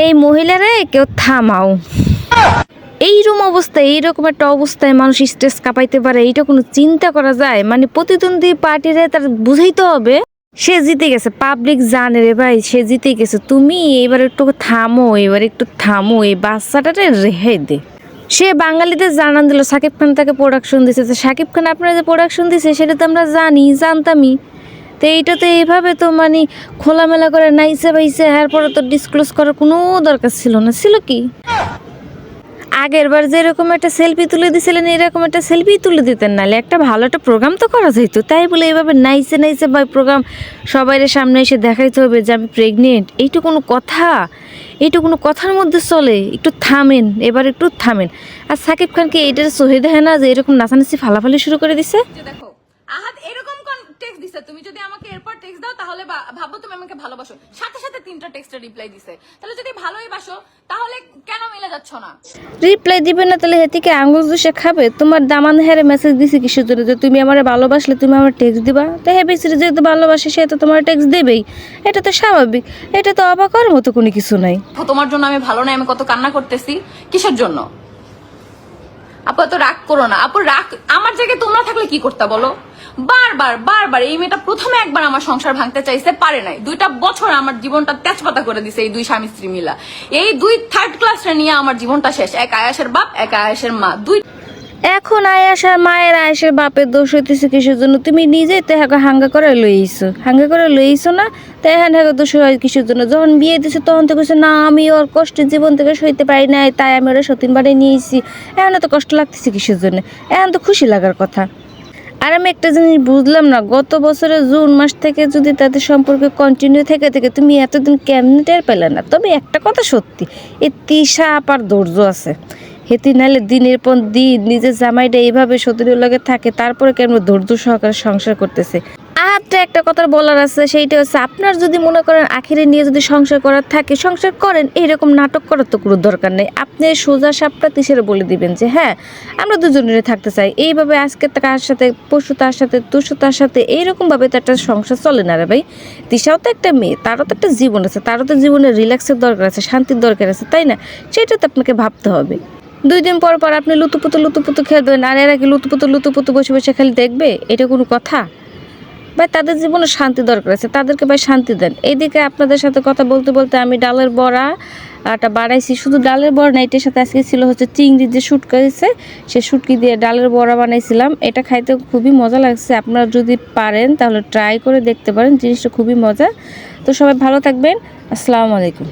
এই মহিলারে কেউ থামাও। এইরকম অবস্থায় এইরকম একটা অবস্থায় মানুষ স্ট্রেস কাঁপাইতে পারে, এইটা কোনো চিন্তা করা যায়? মানে প্রতিদ্বন্দ্বী পার্টিরে তার বুঝাইতে হবে, সে জিতে গেছে। পাবলিক জানে রে ভাই, সে জিতে গেছে। তুমি এবার একটু থামো, এবার একটু থামো, এই বাচ্চাটারে রেহাই দে। সে বাঙালিদের জানান দিল, সাকিব খান তাকে প্রোডাকশন দিছে। সাকিব খান, আপনারা যে প্রোডাকশন দিছে, সেটা তো আমরা জানি, জানতামই। তো এইটা তো এইভাবে তো মানে খোলামেলা করে নাইসে বাইসে এরপরে তো ডিসক্লোজ করার কোনো দরকার ছিল না। ছিল কি? আগের বার যেরকম একটা সেলফি তুলে দিছিলেন, এরকম একটা সেলফি তুলে দিতেন নালে। একটা ভালো একটা প্রোগ্রাম তো করা যেত তাই বলে এইভাবে নাইসে নাইসে বা প্রোগ্রাম সবাইয়ের সামনে এসে দেখাইতে হবে যে আমি প্রেগনেন্ট এইটা কোনো কথা? এইটা কোনো কথার মধ্যে চলে? একটু থামেন, এবার একটু থামেন। আর সাকিব খানকে এইটার সহি দেখে না যে এরকম নাচানাচি ফালাফালি শুরু করে দিছে? দেখো আহাত এরকম কোন টেক্সট দিছে তুমি যদি আমাকে এরপর টেক্সট দাও তাহলে ভাবো তুমি আমাকে ভালোবাসো। সাথে সাথে তিনটা টেক্সটের রিপ্লাই দিছে। তাহলে যদি ভালোই বাসো তাহলে কেন মিলে যাচ্ছ না? রিপ্লাই দিবে না তাহলে হেতিকে আঙ্গুল দুষে খাবে। তোমার দামান হেরে মেসেজ দিছি কিসের জন্য? যে তুমি আমার ভালোবাসলে তুমি আমার টেক্সট দিবা? তো হে বেশি যেহেতু ভালোবাসে সে তো তোমার টেক্সট দেবেই। এটা তো স্বাভাবিক। এটা তো অবাক হওয়ার মতো কোনো কিছু নাই। দেখো, তোমার জন্য আমি ভালো নাই আমি কত কান্না করতেছি। কিসের জন্য? আপু এত রাগ করো না। আপু রাগ আমার জায়গায় তোমরা থাকলে কি করতে বলো? বারবার বারবার এই মেয়েটা প্রথমে একবার আমার সংসার ভাঙতে চাইছে, পারে নাই। দুইটা বছর আমার জীবনটা তেজপাতা করে দিছে এই দুই স্বামী স্ত্রী মিলা। এই দুই থার্ড ক্লাসে নিয়ে আমার জীবনটা শেষ। এক আয়াসের বাপ, এক আয়াসের মা। দুই এখন আয়াসার মায়ের আয়াসের বাপের দোষ হইতেছে কিসের জন্য? তুমি নিজেই তো হ্যাঁ হাঙ্গা করে লইছো হাঙ্গা করে লইছো না? তো হ্যাঁ হ্যাঁ দোষ হয় কিসের জন্য? যখন বিয়ে দিছে তখন তো কইছে, না, আমি ওর কষ্টের জীবন থেকে সইতে পারি নাই, তাই আমি ওরা সতীন বাড়ি নিয়েছি। এখন তো কষ্ট লাগতেছে কিসের জন্য? এখন তো খুশি লাগার কথা। আর আমি একটা জিনিস বুঝলাম না, গত বছরের জুন মাস থেকে যদি তাদের সম্পর্কে কন্টিনিউ থেকে থেকে তুমি এতদিন কেমনি টের পেলে না? তবে একটা কথা সত্যি এ তিশা আপার ধৈর্য আছে। হেতি নাহলে দিনের পর দিন নিজের জামাইটা এইভাবে সতীর লগে থাকে, তারপরে কেমন ধৈর্য সহকারে সংসার করতেছে? আরেকটা একটা কথা বলার আছে, সেইটা হচ্ছে আপনার যদি মনে করেন আখিরে নিয়ে যদি সংসার করার থাকে, সংসার করেন, এইরকম নাটক করার তো কোনো দরকার নেই। আপনি সোজা সাপটা তিসের বলে দিবেন যে হ্যাঁ আমরা দুজনের থাকতে চাই। এইভাবে আজকে তার সাথে পশু তার সাথে তুষু তার সাথে এইরকমভাবে তো একটা সংসার চলে না রে ভাই। তিশাও তো একটা মেয়ে, তারও তো একটা জীবন আছে, তারও তো জীবনে রিল্যাক্সের দরকার আছে, শান্তির দরকার আছে, তাই না? সেটা তো আপনাকে ভাবতে হবে। দুই দিন পর পর আপনি লুতুপুতু লুতুপুতু খেলবেন, আর এরা কি লুতুপুতু লুতুপুতু বসে বসে খালি দেখবে? এটা কোনো কথা? ভাই, তাদের জীবনে শান্তি দরকার আছে। তাদেরকে ভাই শান্তি দেন। এইদিকে আপনাদের সাথে কথা বলতে বলতে আমি ডালের বড়া একটা বাড়াইছি। শুধু ডালের বড়া না, এটার সাথে আজকে ছিল হচ্ছে চিংড়ি যে শুটকা দিছে সে শুটকি দিয়ে ডালের বড়া বানাইছিলাম। এটা খাইতে খুবই মজা লাগছে। আপনারা যদি পারেন তাহলে ট্রাই করে দেখতে পারেন, জিনিসটা খুবই মজা। তো সবাই ভালো থাকবেন। আসসালামু আলাইকুম।